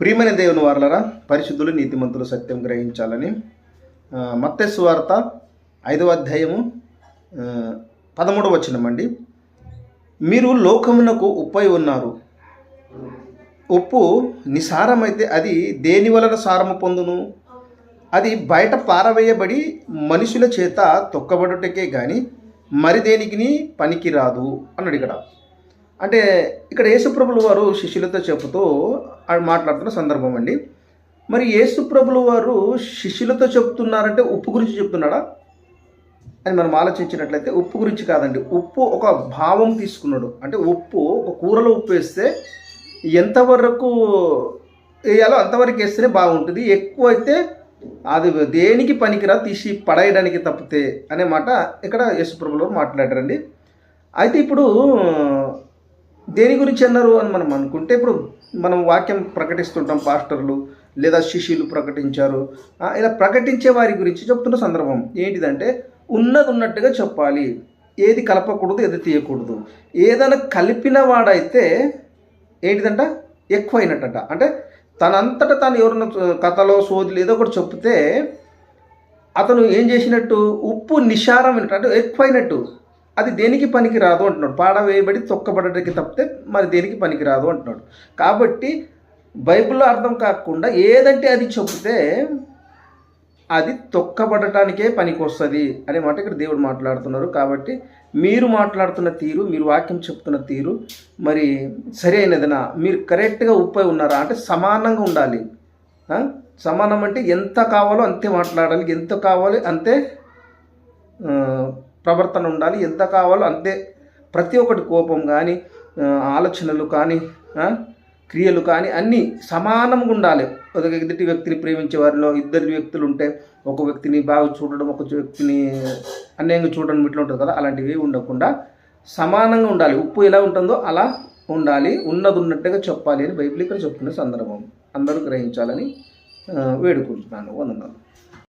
ప్రియమైన దేవుని వారలరా పరిశుద్ధులు నీతిమంతులు సత్యం గ్రహించాలని ఆ, వార్త ఐదవ అధ్యాయము పదమూడవ వచనమండి మీరు లోకమునకు ఉప్పై ఉన్నారు. ఉప్పు నిసారమైతే అది దేని వలన సారము పొందును? అది బయట పారవేయబడి మనుషుల చేత తొక్కబడుటకే కానీ మరి దేనికి పనికి రాదు అన్నాడు ఇక్కడ అంటే ఇక్కడ యేసుప్రభులు వారు శిష్యులతో చెబుతూ మాట్లాడుతున్న సందర్భం అండి. మరి యేసుప్రభులు వారు శిష్యులతో చెప్తున్నారంటే ఉప్పు గురించి చెప్తున్నాడా అని మనం ఆలోచించినట్లయితే ఉప్పు గురించి కాదండి. ఉప్పు ఒక భావం తీసుకున్నాడు. అంటే ఉప్పు ఒక కూరలో ఉప్పు వేస్తే ఎంతవరకు వేయాలో అంతవరకు వేస్తేనే బాగుంటుంది. ఎక్కువ అయితే అది దేనికి పనికిరా తీసి పడేయడానికి తప్పితే అనే మాట ఇక్కడ యేసుప్రభులు మాట్లాడారండి. అయితే ఇప్పుడు దేని గురించి అన్నారు అని మనం అనుకుంటే ఇప్పుడు మనం వాక్యం ప్రకటిస్తుంటాం పాస్టర్లు లేదా శిష్యులు ప్రకటించారు. ఇలా ప్రకటించే వారి గురించి చెప్తున్న సందర్భం ఏంటిదంటే ఉన్నది ఉన్నట్టుగా చెప్పాలి. ఏది కలపకూడదు ఏది తీయకూడదు. ఏదైనా కలిపిన వాడైతే ఏంటిదంట? ఎక్కువ అంటే తనంతట తాను ఎవరన్నా కథలో సోదులు ఏదో ఒకటి చెప్తే అతను ఏం చేసినట్టు? ఉప్పు నిషారం అంటే ఎక్కువైనట్టు. అది దేనికి పనికి రాదు అంటున్నాడు పాడవేయబడి తొక్కబడడానికి తప్పితే మరి దేనికి పనికి రాదు అంటున్నాడు. కాబట్టి బైబిల్లో అర్థం కాకుండా ఏదంటే అది చెప్తే అది తొక్కబడటానికే పనికి వస్తుంది అనే మాట ఇక్కడ దేవుడు మాట్లాడుతున్నారు. కాబట్టి మీరు మాట్లాడుతున్న తీరు మీరు వాక్యం చెప్తున్న తీరు మరి సరి అయినదినా మీరు కరెక్ట్గా ఉప్పై ఉన్నారా? అంటే సమానంగా ఉండాలి. సమానం అంటే ఎంత కావాలో అంతే మాట్లాడాలి. ఎంత కావాలి అంతే ప్రవర్తన ఉండాలి. ఎంత కావాలో అంతే. ప్రతి ఒక్కటి కోపం కానీ ఆలోచనలు కానీ క్రియలు కానీ అన్నీ సమానంగా ఉండాలి. ఒక ఎదుటి వ్యక్తిని ప్రేమించే వారిలో ఇద్దరు వ్యక్తులు ఉంటే ఒక వ్యక్తిని బాగా చూడడం ఒక వ్యక్తిని అన్యాయంగా చూడడం ఇట్లా ఉంటుంది కదా. అలాంటివి ఉండకుండా సమానంగా ఉండాలి. ఉప్పు ఎలా ఉంటుందో అలా ఉండాలి. ఉన్నది ఉన్నట్టుగా చెప్పాలి అని బైబిల్ ఇక్కడ చెప్తున్న సందర్భం. అందరూ గ్రహించాలని వేడుకుంటున్నాను. వందనాలు.